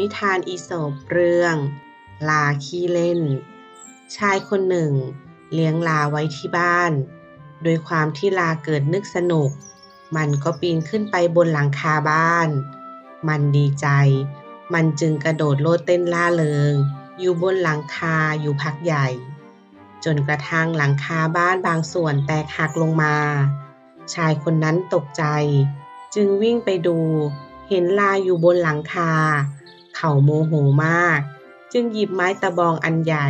นิทานอีสปเรื่อง ลาขี้เล่น ชายคนหนึ่ง เลี้ยงลาไว้ที่บ้าน โดยความที่ลาเกิดนึกสนุก มันก็ปีนขึ้นไปบนหลังคาบ้าน มันดีใจ มันจึงกระโดดโลดเต้นล่าเริง อยู่บนหลังคาอยู่พักใหญ่ จนกระทั่งหลังคาบ้านบางส่วนแตกหักลงมา ชายคนนั้นตกใจ จึงวิ่งไปดู เห็นลาอยู่บนหลังคา เขาโมโหมาก จึงหยิบไม้ตะบองอันใหญ่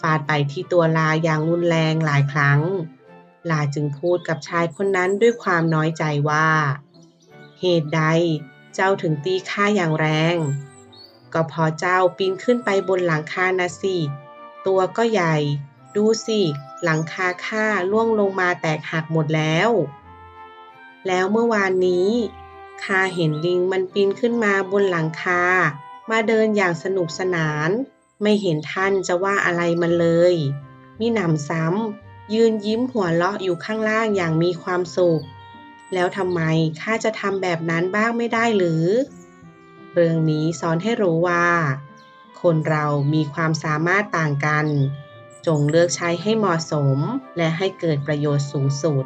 ฟาดไปที่ตัวลาอย่างรุนแรงหลายครั้ง ลาจึงพูดกับชายคนนั้นด้วยความน้อยใจว่า เหตุใดเจ้าถึงตีข้าอย่างแรง ก็เพอเจ้าปีนขึ้นไปบนหลังคานะสิ ตัวก็ใหญ่ ดูสิ หลังคาข้าล่วงลงมาแตกหักหมดแล้ว แล้วเมื่อวานนี้ข้าเห็นลิงมันปีนขึ้นมาบนหลังคา มาเดินอย่างสนุกสนาน ไม่เห็นท่านจะว่าอะไรมันเลยมีหนำซ้ำยืนยิ้มหัวเราะอยู่ข้างล่างอย่างมีความสุข แล้วทำไมข้าจะทำแบบนั้นบ้างไม่ได้หรือ เรื่องนี้สอนให้รู้ว่า คนเรามีความสามารถต่างกัน จงเลือกใช้ให้เหมาะสมและให้เกิดประโยชน์สูงสุด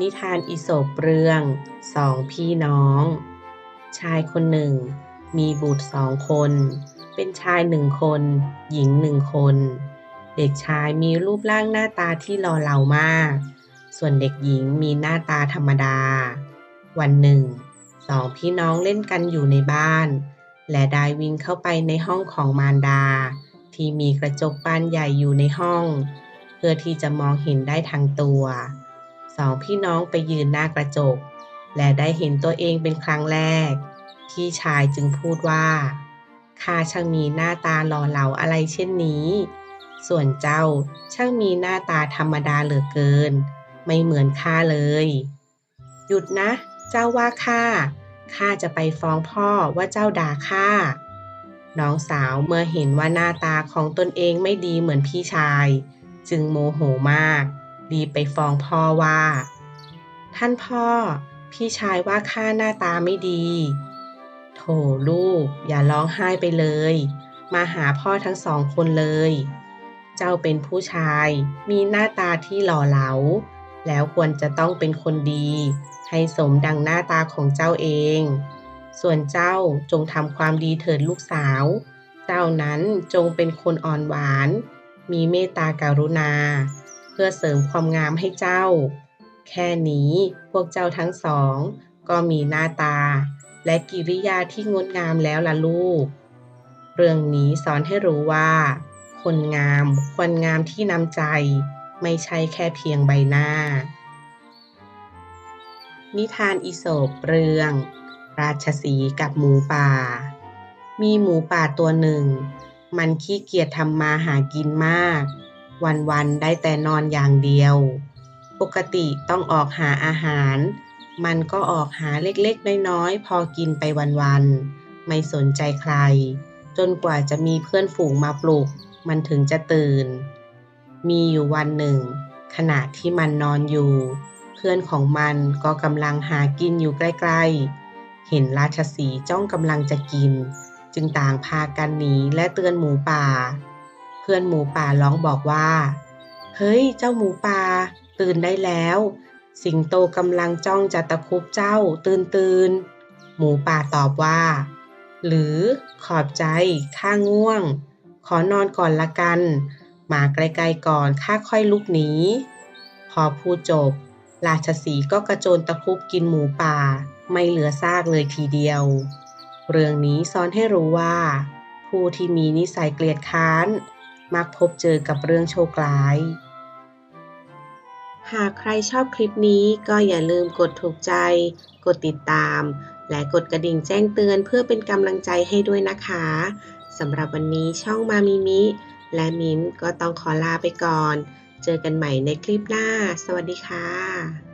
นิทานอิโสปเรื่องสองพี่น้อง ชายคนหนึ่ง มีบุตรสองคน เป็นชายหนึ่งคน หญิงหนึ่งคน เด็กชายมีรูปร่างหน้าตาที่หล่อเหลามาก ส่วนเด็กหญิงมีหน้าตาธรรมดา วันหนึ่ง สองพี่น้องเล่นกันอยู่ในบ้าน และได้วิ่งเข้าไปในห้องของมารดา ที่มีกระจกบานใหญ่อยู่ในห้อง เพื่อที่จะมองเห็นได้ทั้งตัว สองพี่น้องไปยืนหน้ากระจก และได้เห็นตัวเองเป็นครั้งแรก พี่ชายจึงพูดว่าข้าช่างมีหน้าตาหล่อเหลาอะไรเช่นนี้ ส่วนเจ้าช่างมีหน้าตาธรรมดาเหลือเกิน ไม่เหมือนข้าเลย หยุดนะ เจ้าว่าข้าข้าจะไปฟ้องพ่อว่าเจ้าด่าข้าน้องสาวเมื่อเห็นว่าหน้าตาของตนเองไม่ดีเหมือนพี่ชาย จึงโมโหมาก รีบไปฟ้องพ่อว่า ท่านพ่อ พี่ชายว่าข้าหน้าตาไม่ดี โถลูก อย่าร้องไห้ไปเลย มาหาพ่อทั้งสองคนเลย เจ้าเป็นผู้ชาย มีหน้าตาที่หล่อเหลา แล้วควรจะต้องเป็นคนดี ให้สมดังหน้าตาของเจ้าเอง ส่วนเจ้าจงทำความดีเถิดลูกสาว เจ้านั้นจงเป็นคนอ่อนหวาน มีเมตตาการุณา เพื่อเสริมความงามให้เจ้า แค่นี้พวกเจ้าทั้งสอง ก็มีหน้าตา และกิริยาที่งดงามแล้วล่ะลูก เรื่องนี้สอนให้รู้ว่า คนงามควรงามที่นำใจ ไม่ใช่แค่เพียงใบหน้า นิทานอีโสปเรื่อง ราชสีกับหมูป่า มีหมูป่าตัวหนึ่ง มันขี้เกียจทำมาหากินมาก วันๆได้แต่นอนอย่างเดียว ปกติต้องออกหาอาหาร มันก็ออกหาเล็กๆ น้อยๆ พอกินไปวันๆ ไม่สนใจใคร จนกว่าจะมีเพื่อนฝูงมาปลุก มันถึงจะตื่น มีอยู่วันหนึ่ง ขณะที่มันนอนอยู่ เพื่อนของมันก็กำลังหากินอยู่ใกล้ๆ เห็นราชสีจ้องกำลังจะกิน จึงต่างพากันหนีและเตือนหมูป่า เพื่อนหมูป่าร้องบอกว่า เฮ้ย เจ้าหมูป่า ตื่นได้แล้ว สิงโตกำลังจ้องจะตะคุบเจ้า ตื่นตื่นหมูป่าตอบว่า หรือขอบใจข้าง่วง ขอนอนก่อนละกัน มาไกลๆก่อนข้าค่อยลุกหนี พอพูดจบ ราชสีก็กระโจนตะคุบกินหมูป่า ไม่เหลือซากเลยทีเดียว เรื่องนี้สอนให้รู้ว่า ผู้ที่มีนิสัยเกลียดค้าน มักพบเจอกับเรื่องโชคร้าย หากใครชอบคลิปนี้ก็อย่าลืมกดถูกใจ กดติดตาม และกดกระดิ่งแจ้งเตือนเพื่อเป็นกำลังใจให้ด้วยนะคะสำหรับวันนี้ช่องมามิมิ และมิมก็ต้องขอลาไปก่อน เจอกันใหม่ในคลิปหน้า สวัสดีค่ะ